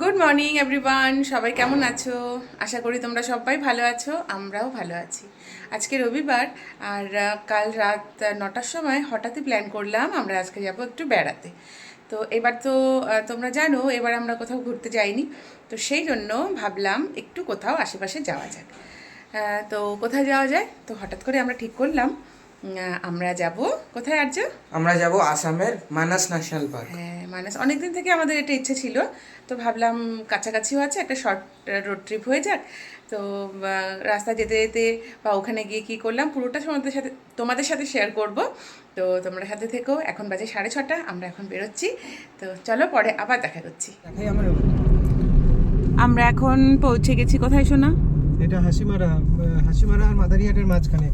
Good morning everyone সবাই কেমন আছো? আশা করি তোমরা সবাই ভালো আছো আমরাও ভালো আছি। আজকে রবিবার আর কাল রাত নটার সময় হঠাৎই প্ল্যান করলাম আমরা আজকে যাব একটু বেড়াতে। তো এবার তো তোমরা জানো এবার আমরা কোথাও ঘুরতে যাইনি। তো সেই জন্য ভাবলাম একটু কোথাও আশেপাশে যাওয়া যাক। তো কোথায় যাওয়া যায়? তো হঠাৎ করে আমরা ঠিক করলাম আমরা যাব কোথায় আর্য? আমরা যাব আসামের মানাস ন্যাশনাল পার্ক। হ্যাঁ মানে অনেকদিন থেকে আমাদের এটা ইচ্ছে ছিল তো ভাবলাম কাছাকাছিও আছে একটা শর্ট রোড ট্রিপ হয়ে যাক। তো রাস্তা যেতে যেতে বা ওখানে গিয়ে কী করলাম পুরোটা তোমাদের সাথে তোমাদের সাথে শেয়ার করব। তো তোমরা সাথে থেকেও এখন বাজে সাড়ে ছটা আমরা এখন বেরোচ্ছি। তো চলো পরে আবার দেখা করছি। আমার আমরা এখন পৌঁছে গেছি কোথায় শোনা এটা হাসিমারা হাসিমারা আর মাদারিহাটের মাঝখানে।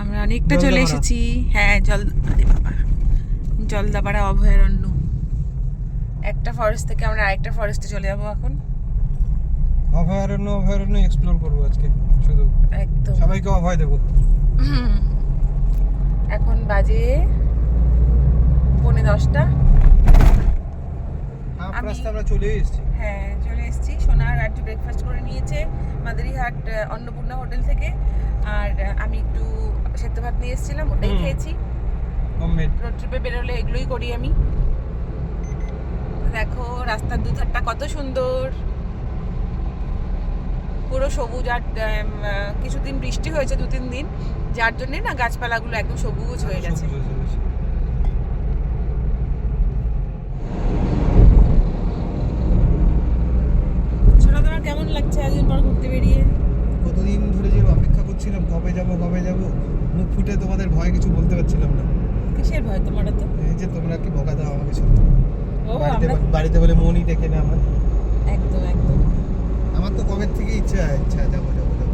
আমরা অনেকটা চলে এসেছি। হ্যাঁ জল বাবা। জলদাপাড়া অভয়ারণ্য। একটা ফরেস্ট থেকে আমরা আরেকটা ফরেস্টে চলে যাব এখন। অভয়ারণ্য অভয়ারণ্য এক্সপ্লোর করব আজকে শুধু। একদম। সবাইকে অভয় দেবো। এখন বাজে পৌনে দশটা। রাস্তা আমরা চলে এসেছি। হ্যাঁ চলে এসেছি। সোনার আজ ব্রেকফাস্ট করে নিয়েছে মাদারিহাট অন্নপূর্ণা হোটেল থেকে। আর আমি একটু সেদ্ধ ভাত নিয়ে এসেছিলাম ওটাই খেয়েছি। রোড ট্রিপে বেরোলে এগুলোই করি আমি। দেখো রাস্তার দুধারটা কত সুন্দর। পুরো সবুজ আর কিছুদিন বৃষ্টি হয়েছে দু তিন দিন যার জন্যে না গাছপালাগুলো একদম সবুজ হয়ে গেছে। কেমন লাগছে পর ঘুরতে বেরিয়ে? কতদিন ধরে যে অপেক্ষা করছিলাম কবে যাব কবে যাব মুখ ফুটে তোমাদের ভয় কিছু বলতে পারছিলাম না। কিসের ভয় তোমার তো এই যে তোমরা কি বকা দাও আমাকে বাড়িতে বাড়িতে বলে মনই দেখে না আমার। একদম একদম। আমার তো কবে থেকে ইচ্ছা ইচ্ছা যাব যাব যাব।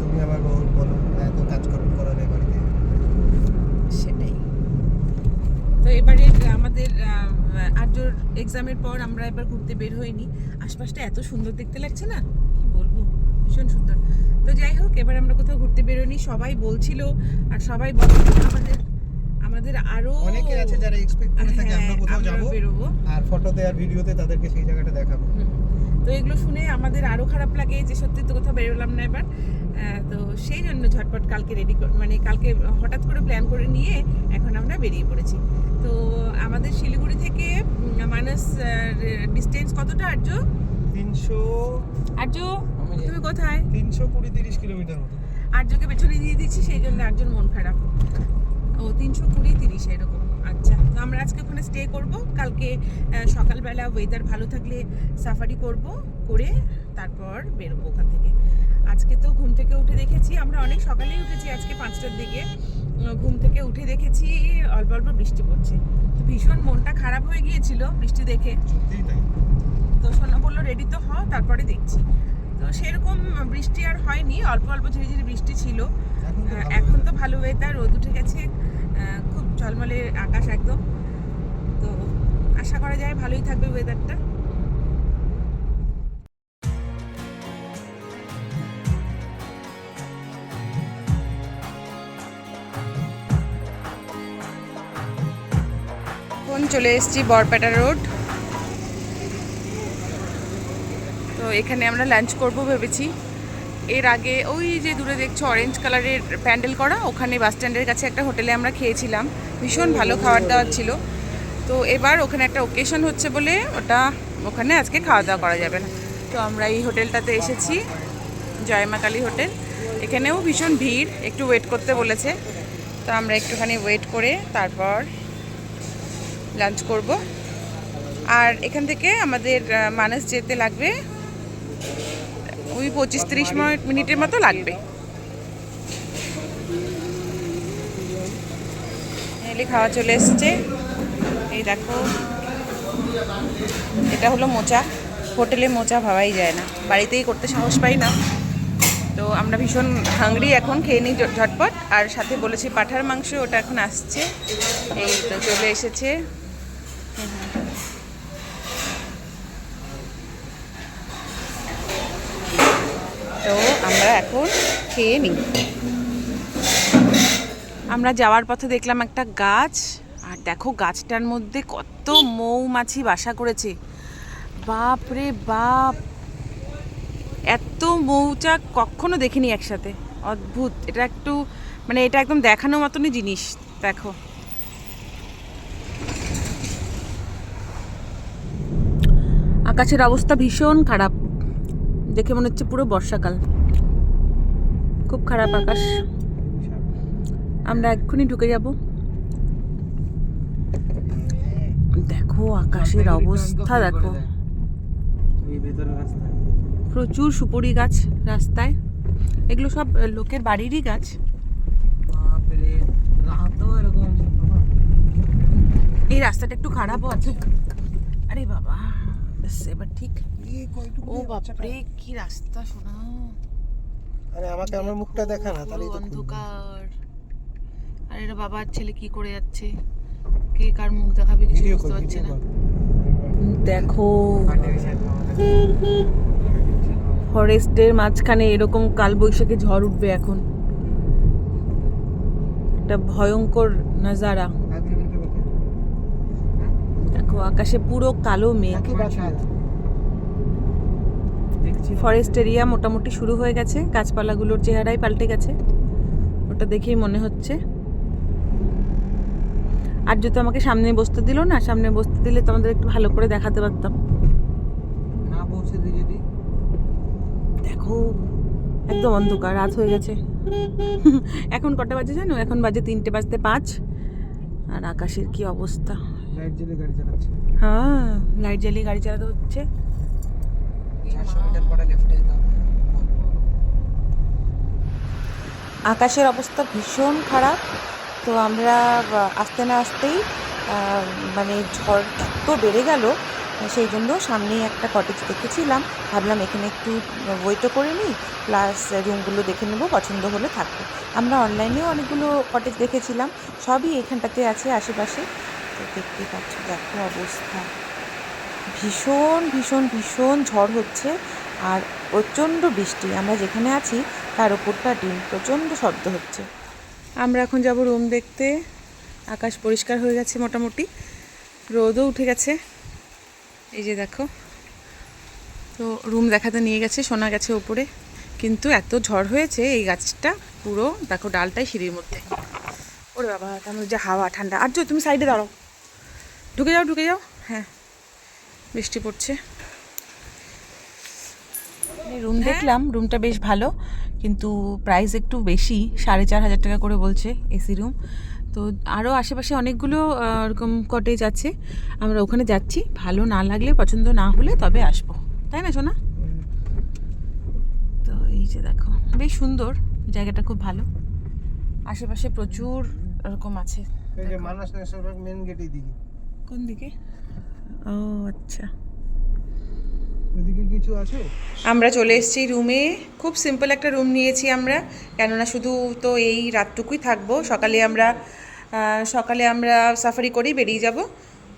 তুমি আবার বলো বলো এত কাজ করো করা নেই বাড়িতে। সেটাই। তো এবারে আমাদের আর্যর এক্সামের পর আমরা এবার ঘুরতে বের হইনি। আশপাশটা এত সুন্দর দেখতে লাগছে না? কি বলব? ভীষণ সুন্দর। তো যাই হোক এবার আমরা কোথাও ঘুরতে বেরোনি সবাই বলছিল আর সবাই বলে আমাদের আমাদের আরও অনেকে আছে যারা এক্সপেক্ট করে থাকে আমরা কোথাও যাব আর ফটোতে আর ভিডিওতে তাদেরকে সেই জায়গাটা দেখাবো। তো এগুলো শুনে আমাদের আরও খারাপ লাগে যে সত্যি তো কোথাও বেরোলাম না এবার। তো সেই জন্য ঝটপট কালকে রেডি মানে কালকে হঠাৎ করে প্ল্যান করে নিয়ে এখন আমরা বেরিয়ে পড়েছি। তো আমাদের শিলিগুড়ি থেকে মানাস ডিস্টেন্স কতটা আর্য? তিনশো আর্য তুমি কোথায়? তিনশো কুড়ি তিরিশ কিলোমিটার মতো। আর্যকে পেছনে দিয়ে দিচ্ছি সেই জন্য আর্যর মন খারাপ। ও তিনশো কুড়ি তিরিশ এরকম। আচ্ছা তো আমরা আজকে ওখানে স্টে করব। কালকে সকালবেলা ওয়েদার ভালো থাকলে সাফারি করব করে তারপর বেরোবো ওখান থেকে। আজকে তো ঘুম থেকে উঠে দেখেছি আমরা অনেক সকালেই উঠেছি আজকে পাঁচটার দিকে। ঘুম থেকে উঠে দেখেছি অল্প অল্প বৃষ্টি পড়ছে। তো ভীষণ মনটা খারাপ হয়ে গিয়েছিল বৃষ্টি দেখে। তো সোনা বলল রেডি তো হও তারপরে দেখছি। তো সেরকম বৃষ্টি আর হয়নি অল্প অল্প ঝিরি ঝিরি বৃষ্টি ছিল। এখন তো ভালো ওয়েদার রোদ উঠে গেছে খুব ঝলমলে আকাশ একদম। তো আশা করা যায় ভালোই থাকবে ওয়েদারটা চলে এসেছি বরপেটা রোড। তো এখানে আমরা লাঞ্চ করব ভেবেছি। এর আগে ওই যে দূরে দেখছ অরেঞ্জ কালারের প্যান্ডেল করা, ওখানে বাস স্ট্যান্ডের কাছে একটা হোটেলে আমরা খেয়েছিলাম। ভীষণ ভালো খাবার দাবার ছিল। তো এবার ওখানে একটা ওকেশন হচ্ছে বলে ওটা ওখানে আজকে খাওয়া দাওয়া করা যাবে না। তো আমরা এই হোটেলটাতে এসেছি, জয়মা কালী হোটেল। এখানেও ভীষণ ভিড়, একটু ওয়েট করতে বলেছে। তো আমরা একটুখানি ওয়েট করে তারপর লাঞ্চ করব। আর এখান থেকে আমাদের মানস যেতে লাগবে ওই পঁচিশ তিরিশ মিনিটের মতো লাগবে। খাওয়া চলে এসছে। এই দেখো। এটা হলো মোচা। হোটেলে মোচা ভাবাই যায় না। বাড়িতেই করতে সাহস পাই না। তো আমরা ভীষণ হাংরি এখন, খেয়ে নিই ঝটপট। আর সাথে বলেছি পাঠার মাংস, ওটা এখন আসছে। এই তো চলে এসেছে তো আমরা এখন খেয়ে নিই। আমরা যাওয়ার পথে দেখলাম একটা গাছ, আর দেখো গাছটার মধ্যে কত মৌমাছি বাসা করেছে। বাপ রে বাপ! এত মৌচাক কখনো দেখিনি একসাথে। অদ্ভুত, এটা একটু মানে এটা একদম দেখানো মতনই জিনিস, দেখো। আকাশের অবস্থা ভীষণ খারাপ। দেখে মনে হচ্ছে পুরো বর্ষাকাল। খুব খারাপ আকাশ। আমরা এক্ষুনি ঢুকে যাব। দেখো আকাশের অবস্থা, দেখো। প্রচুর সুপুরি গাছ রাস্তায়। এগুলো সব লোকের বাড়িরই গাছ। এই রাস্তাটা একটু খারাপও আছে। আরে বাবা এবার ঠিক ও বাপরে, কি রাস্তা শোনা। আরে আমাকে আমার মুখটা দেখা না তাহলেই পুরো তো খুলবে। অন্ধকার। আর এরা বাবা আর ছেলে কি করে যাচ্ছে? কে কার মুখ দেখাবে কিছু বুঝতে পারছে না। দেখো ফরেস্টের মাঝখানে এরকম কালবৈশাখী ঝড় উঠবে এখন। একটা ভয়ঙ্কর নাজারা। কর দেখো আকাশে পুরো কালো মেঘ। ফরেস্ট এরিয়া মোটামুটি শুরু হয়ে গেছে গাছপালাগুলোর চেহারাই পাল্টে গেছে। ওটা দেখেই মনে হচ্ছে। আর যদি আমাকে সামনে বসতে দিল না সামনে বসতে দিলে তোমাদের একটু ভালো করে দেখাতে পারতাম। না পৌঁছে দিই যদি। দেখো একদম অন্ধকার রাত হয়ে গেছে। এখন কটা বাজে জানো? এখন বাজে তিনটে বাজতে পাঁচ। আর আকাশের কি অবস্থা? লাইট জ্বলে গাড়ি চালাচ্ছে। হ্যাঁ লাইট জ্বালিয়ে গাড়ি চালাতে হচ্ছে চারশো মিটার পরে লেফটে যেতে হবে আকাশের অবস্থা ভীষণ খারাপ। তো আমরা আসতে না আসতেই মানে ঝড় তো বেড়ে গেল, সেই জন্য সামনেই একটা কটেজ দেখেছিলাম। ভাবলাম এখানে একটু ওয়েটও করে নিই প্লাস রুমগুলো দেখে নেব, পছন্দ হলে থাকব। আমরা অনলাইনেও অনেকগুলো কটেজ দেখেছিলাম, সবই এখানটাতে আছে আশেপাশে। তো দেখতে পাচ্ছ, দেখো অবস্থা। ভীষণ ভীষণ ভীষণ ঝড় হচ্ছে আর প্রচণ্ড বৃষ্টি। আমরা যেখানে আছি, তার ওপরটা ডিম, প্রচণ্ড শব্দ হচ্ছে। আমরা এখন যাব রুম দেখতে। আকাশ পরিষ্কার হয়ে গেছে মোটামুটি। রোদও উঠে গেছে। এই যে দেখো। তো রুম দেখাতে নিয়ে গেছে শোনা গেছে ওপরে কিন্তু এত ঝড় হয়েছে, এই গাছটা পুরো দেখো ডালটাই সিঁড়ির মধ্যে। ওরে বাবা, তার মধ্যে যে হাওয়া, ঠান্ডা। আর তুমি সাইডে দাঁড়াও। ঢুকে যাও ঢুকে যাও। হ্যাঁ। বৃষ্টি পড়ছে। রুম দেখলাম রুমটা বেশ ভালো কিন্তু প্রাইস একটু বেশি সাড়ে চার হাজার টাকা করে বলছে এসি রুম তো আরও আশেপাশে অনেকগুলো এরকম কটেজ আছে। আমরা ওখানে যাচ্ছি ভালো না লাগলে পছন্দ না হলে তবে আসব। তাই না সোনা? তো এই যে দেখো বেশ সুন্দর জায়গাটা খুব ভালো। আশেপাশে প্রচুর এরকম আছে। কোন দিকে? ও আচ্ছা। কিছু আছে? আমরা চলে এসেছি রুমে। খুব সিম্পল একটা রুম নিয়েছি আমরা কেননা শুধু তো এই রাতটুকুই থাকব। সকালে আমরা সকালে আমরা সাফারি করেই বেরিয়ে যাব।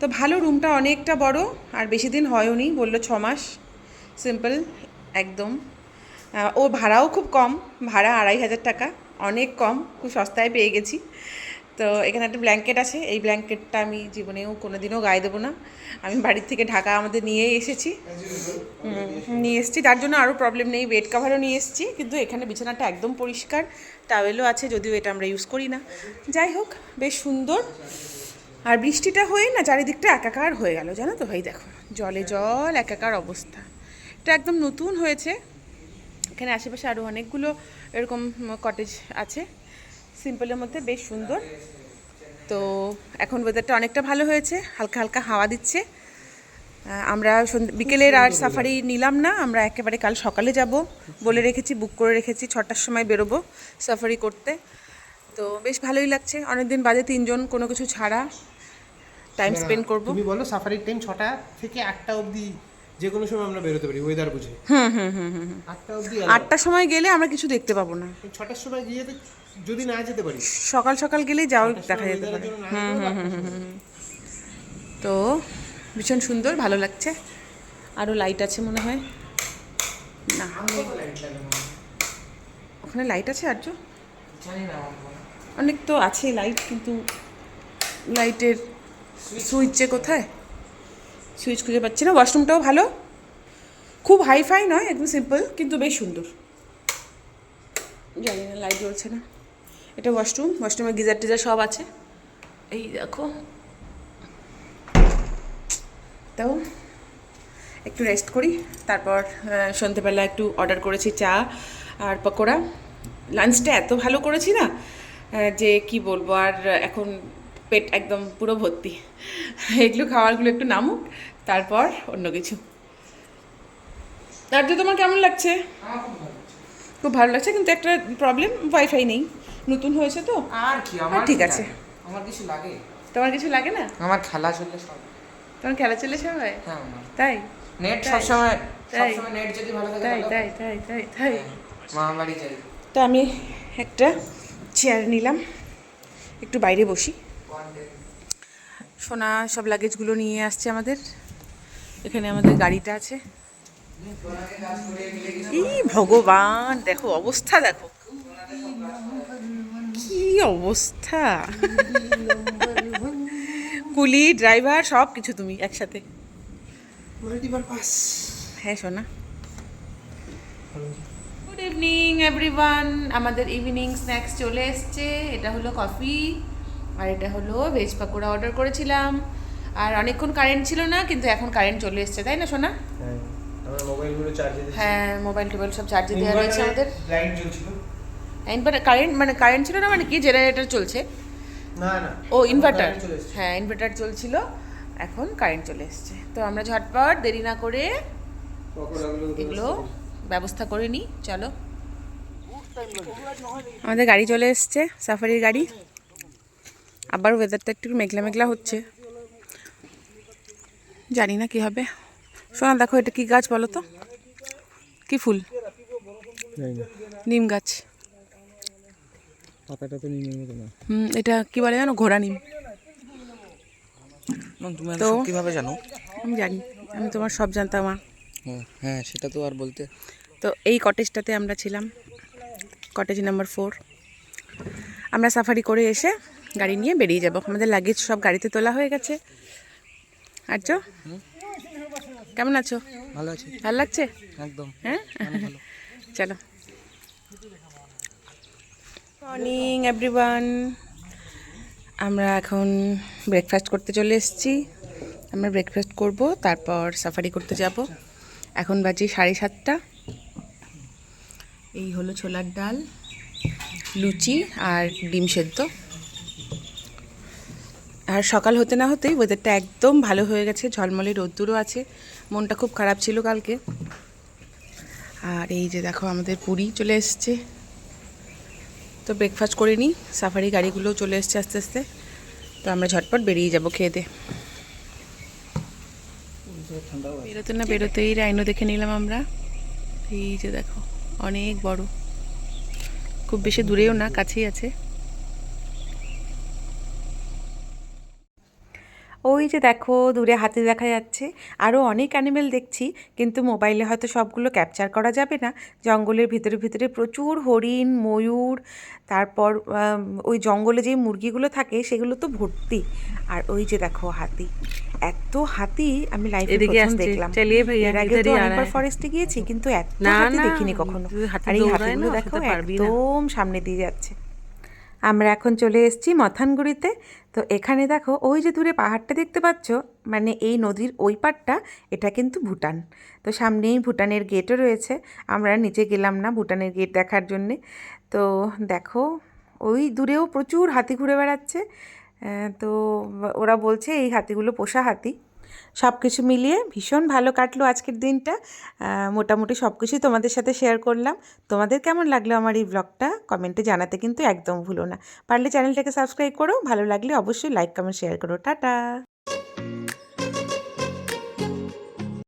তো ভালো রুমটা অনেকটা বড় আর বেশি দিন হয়ওনি বলল ছ মাস। সিম্পল একদম। ও ভাড়াও খুব কম ভাড়া আড়াই হাজার টাকা অনেক কম খুব সস্তায় পেয়ে গেছি। তো এখানে একটা ব্ল্যাঙ্কেট আছে। এই ব্ল্যাঙ্কেটটা আমি জীবনেও কোনো দিনও গায়ে দেবো না। আমি বাড়ির থেকে ঢাকা আমাদের নিয়ে এসেছি। নিয়ে এসেছি। তার জন্য আরও প্রবলেম নেই। বেড কাভারও নিয়ে এসেছি। কিন্তু এখানে বিছানাটা একদম পরিষ্কার। টাওয়েলও আছে, যদিও এটা আমরা ইউজ করি না। যাই হোক, বেশ সুন্দর। আর বৃষ্টিটা হয়ে না চারিদিকটা একাকার হয়ে গেল। জানো তো? ভাই দেখো, জলে জল, একাকার অবস্থা। এটা একদম নতুন হয়েছে। এখানে আশেপাশে আরও অনেকগুলো এরকম কটেজ আছে। সিম্পলের মধ্যে বেশ সুন্দর। তো এখন ওয়েদারটা অনেকটা ভালো হয়েছে হালকা হালকা হাওয়া দিচ্ছে। আমরা বিকেলের আর সাফারি নিলাম না আমরা একেবারে কাল সকালে যাব বলে রেখেছি বুক করে রেখেছি ছটার সময় বেরোবো সাফারি করতে। তো বেশ ভালোই লাগছে অনেকদিন বাদে তিনজন কোনো কিছু ছাড়া টাইম স্পেন্ড করব। তুমি বলো সাফারির টাইম ছটা থেকে আটটা অবধি যে কোনো সময় আমরা বেরোতে পারি ওয়েদার বুঝে। হুম হুম হুম হুম। আটটা অবধি আটটার সময় গেলে আমরা কিছু দেখতে পাবো না। ছটার সময় গিয়ে যদি না যেতে পারি। সকাল সকাল গেলেই যাও দেখা যেতে পারে। তো ভীষণ সুন্দর ভালো লাগছে। আরও লাইট আছে মনে হয়। না। ওখানে লাইট আছে আর্য? জানি না। অনেক তো আছে লাইট কিন্তু লাইটের সুইচে কোথায়? সুইচ খুঁজে পাচ্ছি না। ওয়াশরুমটাও ভালো। খুব হাইফাই নয় একদম সিম্পল কিন্তু বেশ সুন্দর। জানি না লাইট জ্বলছে না। এটা ওয়াশরুম ওয়াশরুমে গিজার টিজার সব আছে। এই দেখো। তাও একটু রেস্ট করি তারপর আহ, সন্ধেবেলা একটু অর্ডার করেছি চা আর পকোড়া। লাঞ্চটা এত ভালো করেছি না যে কি বলব আর এখন পেট একদম পুরো ভর্তি। এগুলো খাবারগুলো একটু নামুক তারপর অন্য কিছু। যে তোমার কেমন লাগছে? আমার খুব ভালো লাগছে। খুব ভালো লাগছে কিন্তু একটা প্রবলেম ওয়াইফাই নেই। নতুন হয়েছে তো? আর কি আমার ঠিক আছে। আমার কিছু লাগে? তোমার কিছু লাগে না? আমার খেলা চললে সব। তোমার খেলা চলে সবাই হ্যাঁ? তাই? নেট? সবসময় তাই? সবসময় নেট যদি ভালো থাকে তাই তাই তাই তাই তাই। মা বাড়ি যাই। তো আমি একটা চেয়ার নিলাম। একটু বাইরে বসি। সোনা সব লাগেজগুলো নিয়ে আসছে আমাদের। এখানে আমাদের গাড়িটা আছে। এই ভগবান দেখো অবস্থা দেখো। কি অবস্থা? কুলি ড্রাইভার সব কিছু তুমি একসাথে। মাল্টিপারপাস হ্যাঁ সোনা গুড ইভিনিং এভরিওয়ান আমাদের ইভিনিং স্ন্যাক্স চলে এসছে। এটা হলো কফি আর এটা হলো ভেজ পাকোড়া অর্ডার করেছিলাম। আর অনেকক্ষণ কারেন্ট ছিল না কিন্তু এখন কারেন্ট চলে এসছে তাই না সোনা হ্যাঁ দিচ্ছি। হ্যাঁ মোবাইল টোবাইল সব চার্জে দেওয়া রয়েছে আমাদের। লাইট জ্বলছিল। ইনভার্টার কারেন্ট মানে কারেন্ট ছিল না মানে কি? জেনারেটর চলছে। না না। ও ইনভার্টার। হ্যাঁ ইনভার্টার চলছিল এখন কারেন্ট চলে এসছে। তো আমরা ঝটপট দেরি না করে এগুলো ব্যবস্থা করে নিই চলো। আমাদের গাড়ি চলে এসছে সাফারির গাড়ি। আবার ওয়েদারটা একটু মেঘলা মেঘলা হচ্ছে। জানি না কি হবে। শোনা দেখো এটা কি গাছ বলো তো? কি ফুল? নিম গাছ। পাতাটা তো নিয়ে নেব না হুম এটা কি বলে জানো? ঘোড়া নিম। তুমি তো- কীভাবে জানো? আমি জানি আমি তোমার সব জানতাম মা হ্যাঁ, সেটা তো আর বলতে তো এই কটেজটাতে আমরা ছিলাম কটেজ নাম্বার ফোর আমরা সাফারি করে এসে গাড়ি নিয়ে বেরিয়ে যাব। আমাদের লাগেজ সব গাড়িতে তোলা হয়ে গেছে। আর আর্য কেমন আছো? ভালো আছে। ভালো লাগছে? একদম। হ্যাঁ? চলো। মর্নিং এভরিওয়ান আমরা এখন ব্রেকফাস্ট করতে চলে এসেছি। আমরা ব্রেকফাস্ট করব, তারপর সাফারি করতে যাব। এখন বাজে সাড়ে সাতটা। এই হলো ছোলার ডাল, লুচি আর ডিম সেদ্ধ। আর সকাল হতে না হতেই ওয়েদারটা একদম ভালো হয়ে গেছে, ঝলমলে রোদ্দুরও আছে। মনটা খুব খারাপ ছিল কালকে। আর এই যে দেখো আমাদের পুরী চলে এসছে। তো ব্রেকফাস্ট করে নিই। সাফারি গাড়িগুলো চলে এসছে আস্তে আস্তে। তো আমরা ঝটপট বেরিয়ে যাব খেয়ে দে। বেরোতে না বেরোতেই রাইনো দেখে নিলাম আমরা। এই যে দেখো, অনেক বড়। খুব বেশি দূরেও না, কাছেই আছে। ওই যে দেখো দূরে হাতি দেখা যাচ্ছে। আরও অনেক অ্যানিমেল দেখছি কিন্তু মোবাইলে হয়তো সবগুলো ক্যাপচার করা যাবে না। জঙ্গলের ভিতরে ভিতরে প্রচুর হরিণ ময়ূর তারপর ওই জঙ্গলে যে মুরগিগুলো থাকে সেগুলো তো ভর্তি। আর ওই যে দেখো হাতি। এত হাতি আমি এদিকে প্রথম দেখলাম। এর আগে তো অনেকবার ফরেস্টে গিয়েছি কিন্তু এত হাতি দেখিনি কখনো। আর এই হাতিগুলো দেখো। একদম সামনে দিয়ে যাচ্ছে। আমরা এখন চলে এসেছি মথানগুড়িতে। তো এখানে দেখো, ওই যে দূরে পাহাড়টা দেখতে পাচ্ছ মানে এই নদীর ওই পাড়টা, এটা কিন্তু ভুটান। তো সামনেই ভুটানের গেটও রয়েছে। আমরা নিচে গেলাম না ভুটানের গেট দেখার জন্যে। তো দেখো, ওই দূরেও প্রচুর হাতি ঘুরে বেড়াচ্ছে। তো ওরা বলছে, এই হাতিগুলো পোষা হাতি। সব কিছু মিলিয়ে ভীষণ ভালো কাটলো আজকের দিনটা। মোটামুটি সব কিছুই তোমাদের সাথে শেয়ার করলাম। তোমাদের কেমন লাগল আমার এই ব্লগটা কমেন্টে জানাতে কিন্তু একদম ভুলো না। পারলে চ্যানেলটাকে সাবস্ক্রাইব করো, ভালো লাগলে অবশ্যই লাইক কমেন্ট শেয়ার করো। টাটা!